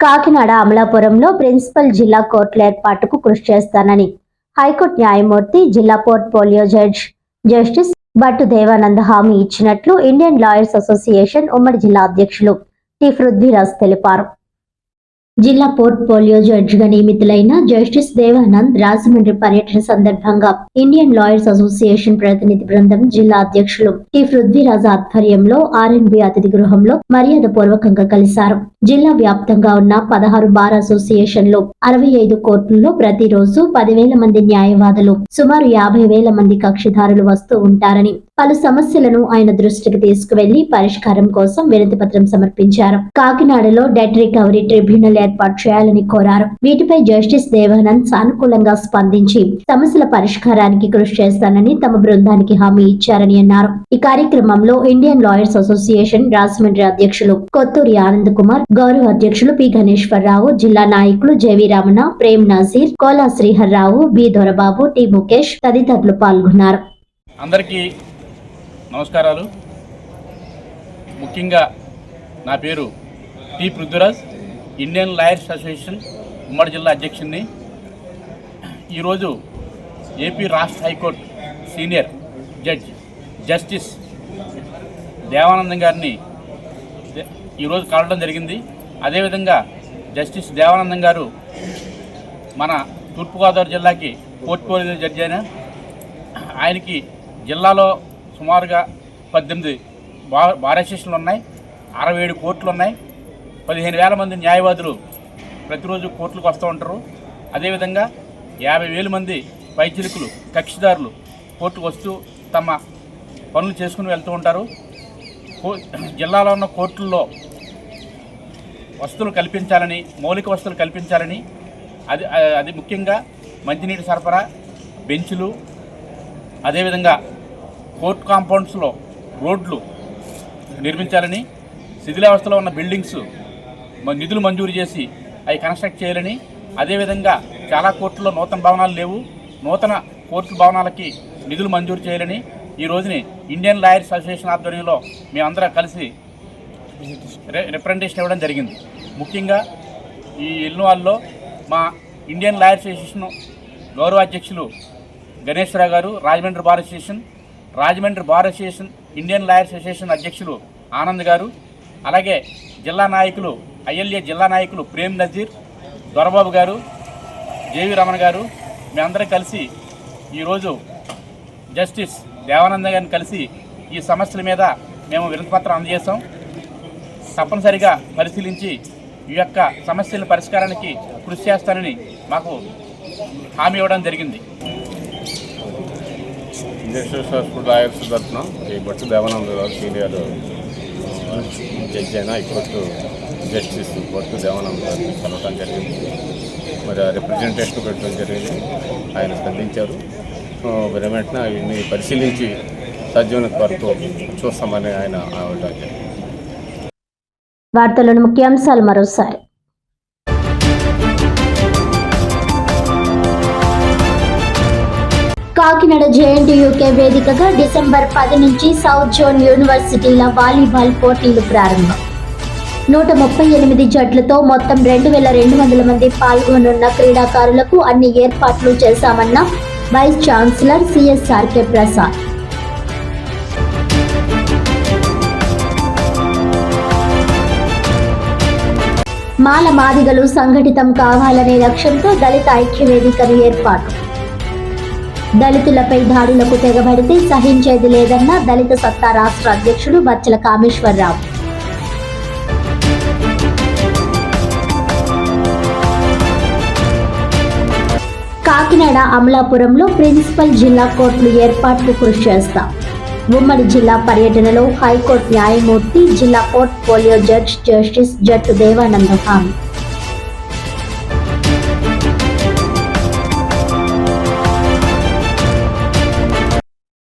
కాకినాడ అమలాపురంలో ప్రిన్సిపల్ జిల్లా కోర్టుల ఏర్పాటుకు కృషి చేస్తానని హైకోర్టు న్యాయమూర్తి జిల్లా portfolio judge justice Bhattu Devanand హామీ ఇచ్చినట్లు ఇండియన్ లాయర్స్ అసోసియేషన్ ఉమ్మడి జిల్లా అధ్యక్షులు టి పృథ్వీరాజ్ తెలిపారు. జిల్లా పోర్ట్ఫోలియో జడ్జిగా నియమితులైన జస్టిస్ దేవానంద్ రాజమండ్రి పర్యటన సందర్భంగా ఇండియన్ లాయర్స్ అసోసియేషన్ ప్రతినిధి బృందం జిల్లా అధ్యక్షులు టి పృథ్వీరాజ్ ఆధ్వర్యంలో ఆర్ఎన్బి అతిథి గృహంలో మర్యాద పూర్వకంగా కలిశారు. జిల్లా వ్యాప్తంగా ఉన్న పదహారు బార్ అసోసియేషన్లు అరవై ఐదు కోర్టుల్లో ప్రతిరోజు పదివేల మంది న్యాయవాదులు సుమారు యాభై వేల మంది కక్షిదారులు వస్తూ ఉంటారని పలు సమస్యలను ఆయన దృష్టికి తీసుకువెళ్ళి పరిష్కారం కోసం వినతి పత్రం సమర్పించారు. కాకినాడలో డెట్ రికవరీ ట్రిబ్యునల్ ఏర్పాటు చేయాలని కోరారు. వీటిపై జస్టిస్ దేవానంద్ సానుకూలంగా స్పందించి సమస్యల పరిష్కారానికి కృషి చేస్తానని తమ బృందానికి హామీ ఇచ్చారని అన్నారు. ఈ కార్యక్రమంలో ఇండియన్ లాయర్స్ అసోసియేషన్ రాజమండ్రి అధ్యక్షులు కొత్తూరి ఆనంద్ కుమార్ గౌరవ అధ్యక్షులు పి. గణేశ్వరరావు జిల్లా నాయకులు J V Ramana Prem Nazeer Kola Sriharrao B. Dorababu T. Mukesh తదితరులు పాల్గొన్నారు. అందరికీ నమస్కారాలు. ముఖ్యంగా నా పేరు T Prithvaraj Indian lawyers association ఉమ్మడి జిల్లా అధ్యక్షుడిని. ఈరోజు ఏపీ రాష్ట్ర high court senior judge justice Devanandam గారిని ఈరోజు కలవడం జరిగింది. అదేవిధంగా జస్టిస్ దేవానందం గారు మన తూర్పుగోదావరి జిల్లాకి పోర్ట్ఫోలియో జడ్జి అయిన ఆయనకి జిల్లాలో సుమారుగా పద్దెనిమిది బా బార్ ఉన్నాయి. అరవై ఏడు కోర్టులు ఉన్నాయి పదిహేను వేల మంది న్యాయవాదులు ప్రతిరోజు కోర్టులకు వస్తూ ఉంటారు. అదేవిధంగా యాభై వేల మంది వైద్యులకులు కక్షిదారులు కోర్టుకు వస్తూ తమ పనులు చేసుకుని వెళ్తూ ఉంటారు. కో జిల్లాలో ఉన్న కోర్టుల్లో వసతులు కల్పించాలని మౌలిక వసతులు కల్పించాలని అది అది ముఖ్యంగా మంచినీటి సరఫరా బెంచులు అదేవిధంగా కోర్ట్ కాంపౌండ్స్లో రోడ్లు నిర్మించాలని శిథిలావస్థలో ఉన్న బిల్డింగ్స్ నిధులు మంజూరు చేసి అవి కన్స్ట్రక్ట్ చేయాలని అదేవిధంగా చాలా కోర్టుల్లో నూతన భవనాలు లేవు. నూతన కోర్టు భవనాలకి నిధులు మంజూరు చేయాలని ఈ రోజుని ఇండియన్ లాయర్స్ అసోసియేషన్ ఆధ్వర్యంలో మేమందరం కలిసి రిప్రజెంటేషన్ ఇవ్వడం జరిగింది. ముఖ్యంగా ఈ ఇల్లువాల్లో మా ఇండియన్ లాయర్ అసోసియేషన్ గౌరవ అధ్యక్షులు Ganeswararao garu Rajahmundry bar association Rajahmundry bar association Indian lawyers association అధ్యక్షులు ఆనంద్ గారు అలాగే జిల్లా నాయకులు ఐఎల్ఏ జిల్లా నాయకులు ప్రేమ్ నజీర్ దొరబాబు గారు జేవి రమణ గారు మేమందరం కలిసి ఈరోజు జస్టిస్ దేవానంద గారిని కలిసి ఈ సమస్యల మీద మేము వినతిపత్రం అందజేశాం. తప్పనిసరిగా పరిశీలించి ఈ యొక్క సమస్యల పరిష్కారానికి కృషి చేస్తానని మాకు హామీ ఇవ్వడం జరిగింది. ఇండస్ట్రియల్ హాస్పిటల్ లాయర్స్ తరఫున ఈ బట్టు దేవానంద గారు సీనియర్ జడ్జి అయినా ఇప్పుడు జస్టిస్ బట్టు దేవానంద గారిని కలవటం జరిగింది. మరి రిప్రజెంటేషన్ పెట్టడం జరిగింది. ఆయన స్పందించారు. మరి వెంటనే అవన్నీ పరిశీలించి సజీవన వరకు చూస్తామని ఆయన అవటం వార్తలను ముఖ్యాంశాలు మరోసారి. కాకినాడ జేఎన్టీయూకే వేదికగా డిసెంబర్ పది నుంచి సౌత్ జోన్ యూనివర్సిటీల వాలీబాల్ పోటీలు ప్రారంభం. నూట ముప్పై ఎనిమిది జట్లతో మొత్తం రెండు వేల రెండు వందల మంది పాల్గొనున్న క్రీడాకారులకు అన్ని ఏర్పాట్లు చేశామన్న వైస్ ఛాన్సలర్ సిఎస్ఆర్కే ప్రసాద్. మాల మాదిగలు సంఘటితం కావాలనే లక్ష్యంతో దళిత ఐక్య వేదికను ఏర్పాటు. దళితులపై దాడులకు తెగబడితే సహించేది లేదన్న దళిత సత్తా రాష్ట్ర అధ్యక్షుడు బచ్చల కామేశ్వరరావు. కాకినాడ అమలాపురంలో ప్రిన్సిపల్ జిల్లా కోర్టులు ఏర్పాటుకు కృషి చేస్తాం. ఉమ్మడి జిల్లా పర్యటనలో హైకోర్టు న్యాయమూర్తి జిల్లా పోర్ట్ఫోలియో జడ్జ్ జస్టిస్ జట్టు దేవానంద స్వామి